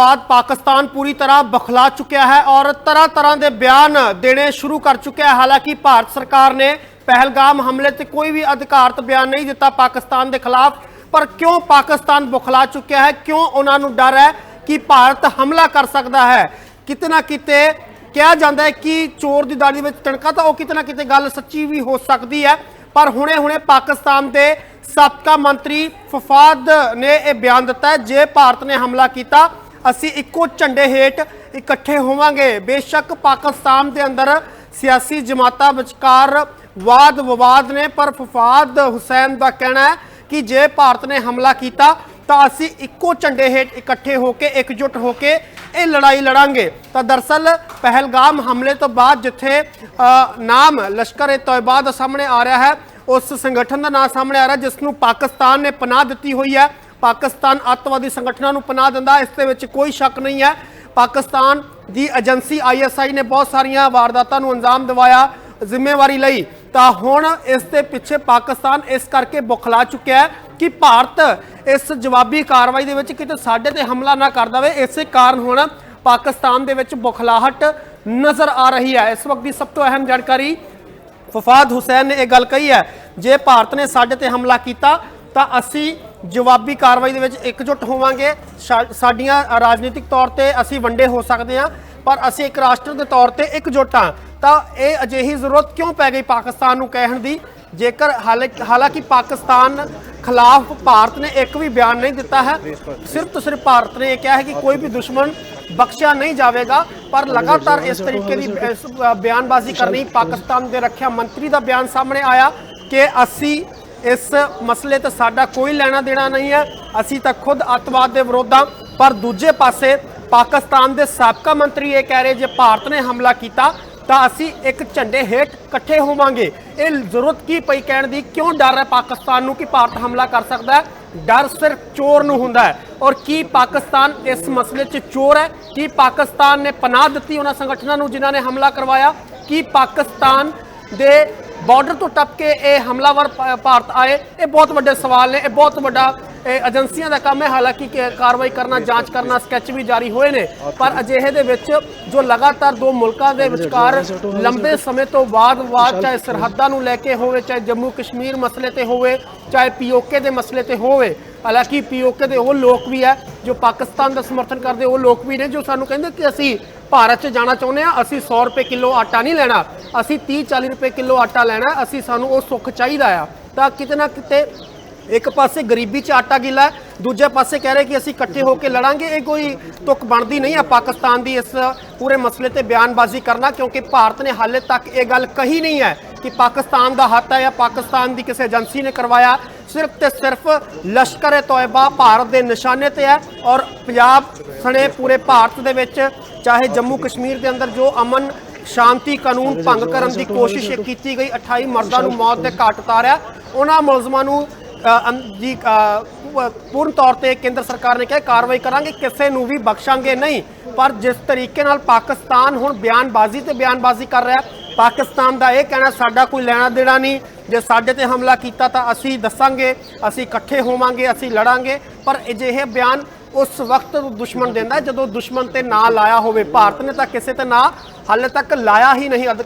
ਬਾਅਦ ਪਾਕਿਸਤਾਨ ਪੂਰੀ ਤਰ੍ਹਾਂ ਬਖਲਾ ਚੁੱਕਿਆ ਹੈ ਔਰ ਤਰ੍ਹਾਂ ਤਰ੍ਹਾਂ ਦੇ ਬਿਆਨ ਦੇਣੇ ਸ਼ੁਰੂ ਕਰ ਚੁੱਕਿਆ ਹੈ। ਹਾਲਾਂਕਿ ਭਾਰਤ ਸਰਕਾਰ ਨੇ ਪਹਿਲਗਾਮ ਹਮਲੇ ਤੇ ਕੋਈ ਵੀ ਅਧਿਕਾਰਤ ਬਿਆਨ ਨਹੀਂ ਦਿੱਤਾ ਪਾਕਿਸਤਾਨ ਦੇ ਖਿਲਾਫ। ਪਰ ਕਿਉਂ ਪਾਕਿਸਤਾਨ ਬਖਲਾ ਚੁੱਕਿਆ ਹੈ? ਕਿਉਂ ਉਹਨਾਂ ਨੂੰ ਡਰ ਹੈ ਕਿ ਭਾਰਤ ਹਮਲਾ ਕਰ ਸਕਦਾ ਹੈ? ਕਿਤੇ ਨਾ ਕਿਤੇ ਕਿਹਾ ਜਾਂਦਾ ਹੈ ਕਿ ਚੋਰ ਦੀ ਦਾੜੀ ਵਿੱਚ ਤਣਕਾ ਤਾਂ ਉਹ ਕਿਤੇ ਨਾ ਕਿਤੇ ਗੱਲ ਸੱਚੀ ਵੀ ਹੋ ਸਕਦੀ ਹੈ। ਪਰ ਹੁਣੇ-ਹੁਣੇ ਪਾਕਿਸਤਾਨ ਦੇ ਸਾਬਕਾ ਮੰਤਰੀ ਫਫਾਦ ਨੇ ਇਹ ਬਿਆਨ ਦਿੱਤਾ ਜੇ ਭਾਰਤ ਨੇ ਹਮਲਾ ਕੀਤਾ ਅਸੀਂ ਇੱਕੋ ਝੰਡੇ ਹੇਠ ਇਕੱਠੇ ਹੋਵਾਂਗੇ। ਬੇਸ਼ੱਕ ਪਾਕਿਸਤਾਨ ਦੇ ਅੰਦਰ ਸਿਆਸੀ ਜਮਾਤਾਂ ਵਿਚਕਾਰ ਵਾਦ ਵਿਵਾਦ ਨੇ, ਪਰ ਫਫਾਦ ਹੁਸੈਨ ਦਾ ਕਹਿਣਾ ਹੈ ਕਿ ਜੇ ਭਾਰਤ ਨੇ ਹਮਲਾ ਕੀਤਾ, ਤਾਂ ਅਸੀਂ ਇੱਕੋ ਝੰਡੇ ਹੇਠ ਇਕੱਠੇ ਹੋ ਕੇ, ਇਕਜੁੱਟ ਹੋ ਕੇ ਇਹ ਲੜਾਈ ਲੜਾਂਗੇ। ਤਾਂ ਦਰਸਲ ਪਹਿਲਗਾਮ ਹਮਲੇ ਤੋਂ ਬਾਅਦ ਜਿੱਥੇ ਨਾਮ ਲਸ਼ਕਰ-ਏ ਤੌਬਾ ਦਾ ਸਾਹਮਣੇ ਆ ਰਿਹਾ ਹੈ, ਉਸ ਸੰਗਠਨ ਦਾ ਨਾਮ ਸਾਹਮਣੇ ਆ ਰਿਹਾ, ਜਿਸ ਨੂੰ ਪਾਕਿਸਤਾਨ ਨੇ ਪਨਾਹ ਦਿੱਤੀ ਹੋਈ ਹੈ। ਪਾਕਿਸਤਾਨ ਅੱਤਵਾਦੀ ਸੰਗਠਨਾਂ ਨੂੰ ਪਨਾਹ ਦਿੰਦਾ ਇਸ ਦੇ ਵਿੱਚ ਕੋਈ ਸ਼ੱਕ ਨਹੀਂ ਹੈ। ਪਾਕਿਸਤਾਨ ਦੀ ਏਜੰਸੀ ਆਈਐਸਆਈ ਨੇ ਬਹੁਤ ਸਾਰੀਆਂ ਵਾਰਦਾਤਾਂ ਨੂੰ ਅੰਜਾਮ ਦਿਵਾਇਆ ਜ਼ਿੰਮੇਵਾਰੀ ਲਈ। ਤਾਂ ਹੁਣ ਇਸ ਦੇ ਪਿੱਛੇ ਪਾਕਿਸਤਾਨ ਇਸ ਕਰਕੇ ਬੁਖਲਾ ਚੁੱਕਿਆ ਹੈ ਕਿ ਭਾਰਤ ਇਸ ਜਵਾਬੀ ਕਾਰਵਾਈ ਦੇ ਵਿੱਚ ਕਿਤੇ ਸਾਡੇ ਤੇ ਹਮਲਾ ਨਾ ਕਰ ਦਵੇ। ਇਸੇ ਕਾਰਨ ਹੁਣ ਪਾਕਿਸਤਾਨ ਦੇ ਵਿੱਚ ਬੁਖਲਾਹਟ ਨਜ਼ਰ ਆ ਰਹੀ ਹੈ। ਇਸ ਵਕਤ ਦੀ ਸਭ ਤੋਂ ਅਹਿਮ ਜਾਣਕਾਰੀ ਫਫਾਦ ਹੁਸੈਨ ਨੇ ਇਹ ਗੱਲ ਕਹੀ ਹੈ। ਜੇ ਭਾਰਤ ਨੇ ਸਾਡੇ ਤੇ ਹਮਲਾ ਕੀਤਾ ਤਾਂ ਅਸੀਂ ਜਵਾਬੀ ਕਾਰਵਾਈ ਦੇ ਵਿੱਚ ਇਕਜੁੱਟ ਹੋਵਾਂਗੇ। ਸਾ- ਸਾਡੀਆਂ ਰਾਜਨੀਤਿਕ ਤੌਰ ਤੇ ਅਸੀਂ ਵੰਡੇ ਹੋ ਸਕਦੇ ਹਾਂ, ਪਰ ਅਸੀਂ ਇੱਕ ਰਾਸ਼ਟਰ ਦੇ ਤੌਰ ਤੇ ਇਕਜੁੱਟ ਹਾਂ। ਤਾਂ ਇਹ ਅਜਿਹੀ ਜ਼ਰੂਰਤ ਕਿਉਂ ਪੈ ਗਈ ਪਾਕਿਸਤਾਨ ਨੂੰ ਕਹਿਣ ਦੀ? ਜੇਕਰ ਹਾਲੇ- ਹਾਲਾਂਕਿ ਪਾਕਿਸਤਾਨ ਖਿਲਾਫ ਭਾਰਤ ਨੇ ਇੱਕ ਵੀ ਬਿਆਨ ਨਹੀਂ ਦਿੱਤਾ ਹੈ, ਸਿਰਫ ਤੇ ਸਿਰਫ ਭਾਰਤ ਨੇ ਇਹ ਕਿਹਾ ਹੈ ਕਿ ਕੋਈ ਵੀ ਦੁਸ਼ਮਣ ਬਖਸ਼ਿਆ ਨਹੀਂ ਜਾਵੇਗਾ, ਪਰ ਲਗਾਤਾਰ ਇਸ ਤਰੀਕੇ ਦੀ ਬਿਆਨਬਾਜ਼ੀ ਕਰਨੀ ਪਾਕਿਸਤਾਨ ਦੇ ਰੱਖਿਆ ਮੰਤਰੀ ਦਾ ਬਿਆਨ ਸਾਹਮਣੇ ਆਇਆ ਕਿ ਅਸੀਂ ਇਸ ਮਸਲੇ ਤੇ ਸਾਡਾ ਕੋਈ ਲੈਣਾ ਦੇਣਾ ਨਹੀਂ ਹੈ। ਅਸੀਂ ਤਾਂ ਖੁਦ ਅੱਤਵਾਦ ਦੇ ਵਿਰੋਧ ਹਾਂ ਪਰ ਦੂਜੇ ਪਾਸੇ ਪਾਕਿਸਤਾਨ ਦੇ ਸਾਬਕਾ ਮੰਤਰੀ ਇਹ ਕਹਿ ਰਹੇ, ਜੇ ਭਾਰਤ ਨੇ ਹਮਲਾ ਕੀਤਾ, ਤਾਂ ਅਸੀਂ ਇੱਕ ਝੰਡੇ ਹੇਠ ਇਕੱਠੇ ਹੋਵਾਂਗੇ। ਇਹ ਜ਼ਰੂਰਤ ਕੀ ਪਈ ਕਹਿਣ ਦੀ? ਕਿਉਂ ਡਰ ਹੈ ਪਾਕਿਸਤਾਨ ਨੂੰ ਕਿ ਭਾਰਤ ਹਮਲਾ ਕਰ ਸਕਦਾ ਹੈ? ਡਰ ਸਿਰਫ ਚੋਰ ਨੂੰ ਹੁੰਦਾ ਹੈ। ਔਰ ਕੀ ਪਾਕਿਸਤਾਨ ਇਸ ਮਸਲੇ 'ਚ ਚੋਰ ਹੈ? ਕੀ ਪਾਕਿਸਤਾਨ ਨੇ ਪਨਾਹ ਦਿੱਤੀ ਉਹਨਾਂ ਸੰਗਠਨਾਂ ਨੂੰ ਜਿਨ੍ਹਾਂ ਨੇ ਹਮਲਾ ਕਰਵਾਇਆ? ਕੀ ਪਾਕਿਸਤਾਨ ਦੇ ਬਾਰਡਰ ਤੋਂ ਟੱਪ ਕੇ ਇਹ ਹਮਲਾਵਰ ਭਾਰਤ ਆਏ। ਇਹ ਬਹੁਤ ਵੱਡੇ ਸਵਾਲ ਨੇ, ਇਹ ਬਹੁਤ ਵੱਡਾ, ਇਹ ਏਜੰਸੀਆਂ ਦਾ ਕੰਮ ਹੈ। ਹਾਲਾਂਕਿ ਕਾਰਵਾਈ ਕਰਨਾ, ਜਾਂਚ ਕਰਨਾ, ਸਕੈਚ ਵੀ ਜਾਰੀ ਹੋਏ ਨੇ। ਪਰ ਅਜਿਹੇ ਦੇ ਵਿੱਚ ਜੋ ਲਗਾਤਾਰ ਦੋ ਮੁਲਕਾਂ ਦੇ ਵਿਚਕਾਰ ਲੰਬੇ ਸਮੇਂ ਤੋਂ ਬਾਅਦ ਬਾਅਦ ਚਾਹੇ ਸਰਹੱਦਾਂ ਨੂੰ ਲੈ ਕੇ ਹੋਵੇ, ਚਾਹੇ ਜੰਮੂ ਕਸ਼ਮੀਰ ਮਸਲੇ ਤੇ ਹੋਵੇ, ਚਾਹੇ ਪੀਓਕੇ ਦੇ ਮਸਲੇ ਤੇ ਹੋਵੇ, ਹਾਲਾਂਕਿ ਪੀਓਕੇ ਦੇ ਉਹ ਲੋਕ ਵੀ ਹੈ, ਜੋ ਪਾਕਿਸਤਾਨ ਦਾ ਸਮਰਥਨ ਕਰਦੇ, ਉਹ ਲੋਕ ਵੀ ਨੇ, ਜੋ ਸਾਨੂੰ ਕਹਿੰਦੇ ਕਿ ਅਸੀਂ ਭਾਰਤ 'ਚ ਜਾਣਾ ਚਾਹੁੰਦੇ ਆ ਅਸੀਂ 100 ਰੁਪਏ ਕਿਲੋ ਆਟਾ ਨਹੀਂ ਲੈਣਾ। ਅਸੀਂ 30 40 ਰੁਪਏ ਕਿਲੋ ਆਟਾ ਲੈਣਾ ਅਸੀਂ ਸਾਨੂੰ ਉਹ ਸੁੱਖ ਚਾਹੀਦਾ ਆ। ਤਾਂ ਕਿਤੇ ਨਾ ਕਿਤੇ ਇੱਕ ਪਾਸੇ ਗਰੀਬੀ 'ਚ ਆਟਾ ਗਿਲਾ ਹੈ, ਦੂਜੇ ਪਾਸੇ ਕਹਿ ਰਹੇ ਕਿ ਅਸੀਂ ਇਕੱਠੇ ਹੋ ਕੇ ਲੜਾਂਗੇ, ਇਹ ਕੋਈ ਤੁਕ ਬਣਦੀ ਨਹੀਂ ਹੈ ਪਾਕਿਸਤਾਨ ਦੀ ਇਸ ਪੂਰੇ ਮਸਲੇ ਤੇ ਬਿਆਨਬਾਜ਼ੀ ਕਰਨਾ, ਕਿਉਂਕਿ ਭਾਰਤ ਨੇ ਹਾਲੇ ਤੱਕ ਇਹ ਗੱਲ ਕਹੀ ਨਹੀਂ ਹੈ ਕਿ ਪਾਕਿਸਤਾਨ ਦਾ ਹੱਥ ਹੈ ਜਾਂ ਪਾਕਿਸਤਾਨ ਦੀ ਕਿਸੇ ਏਜੰਸੀ ਨੇ ਕਰਵਾਇਆ। ਸਿਰਫ ਤੇ ਸਿਰਫ ਲਸ਼ਕਰ-ਏ ਤੋਇਬਾ ਭਾਰਤ ਦੇ ਨਿਸ਼ਾਨੇ ਤੇ ਹੈ ਔਰ ਪੰਜਾਬ ਸਣੇ ਪੂਰੇ ਭਾਰਤ ਦੇ ਵਿੱਚ, ਚਾਹੇ ਜੰਮੂ ਕਸ਼ਮੀਰ ਦੇ ਅੰਦਰ ਜੋ ਅਮਨ ਸ਼ਾਂਤੀ ਕਾਨੂੰਨ ਭੰਗ ਕਰਨ ਦੀ ਕੋਸ਼ਿਸ਼ ਕੀਤੀ ਗਈ। 28 ਮਰਦਾਂ ਨੂੰ ਮੌਤ ਦੇ ਘਾਟ ਉਤਾਰਿਆ। ਉਹਨਾਂ ਮੁਲਜ਼ਮਾਂ ਨੂੰ ਜੀ ਪੂਰਨ ਤੌਰ ਤੇ ਕੇਂਦਰ ਸਰਕਾਰ ਨੇ ਕਿਹਾ, ਕਾਰਵਾਈ ਕਰਾਂਗੇ, ਕਿਸੇ ਨੂੰ ਵੀ ਬਖਸ਼ਾਂਗੇ ਨਹੀਂ। ਪਰ ਜਿਸ ਤਰੀਕੇ ਨਾਲ ਪਾਕਿਸਤਾਨ ਹੁਣ ਬਿਆਨਬਾਜ਼ੀ ਤੇ ਬਿਆਨਬਾਜ਼ੀ ਕਰ ਰਿਹਾ, ਪਾਕਿਸਤਾਨ ਦਾ ਇਹ ਕਹਿਣਾ, ਸਾਡਾ ਕੋਈ ਲੈਣਾ ਦੇਣਾ ਨਹੀਂ। ਜੇ ਸਾਡੇ ਤੇ ਹਮਲਾ ਕੀਤਾ ਤਾਂ ਅਸੀਂ ਦੱਸਾਂਗੇ, ਅਸੀਂ ਇਕੱਠੇ ਹੋਵਾਂਗੇ, ਅਸੀਂ ਲੜਾਂਗੇ। ਪਰ ਅਜਿਹੇ ਬਿਆਨ ਉਸ ਵਕਤ ਦੁਸ਼ਮਣ ਦਿੰਦਾ ਜਦੋਂ ਦੁਸ਼ਮਣ ਤੇ ਨਾਂ ਲਾਇਆ ਹੋਵੇ। ਭਾਰਤ ਨੇ ਤਾਂ ਕਿਸੇ ਤੇ ਨਾਂ ਹਾਲੇ ਤੱਕ ਲਾਇਆ ਹੀ ਨਹੀਂ ਅਧ-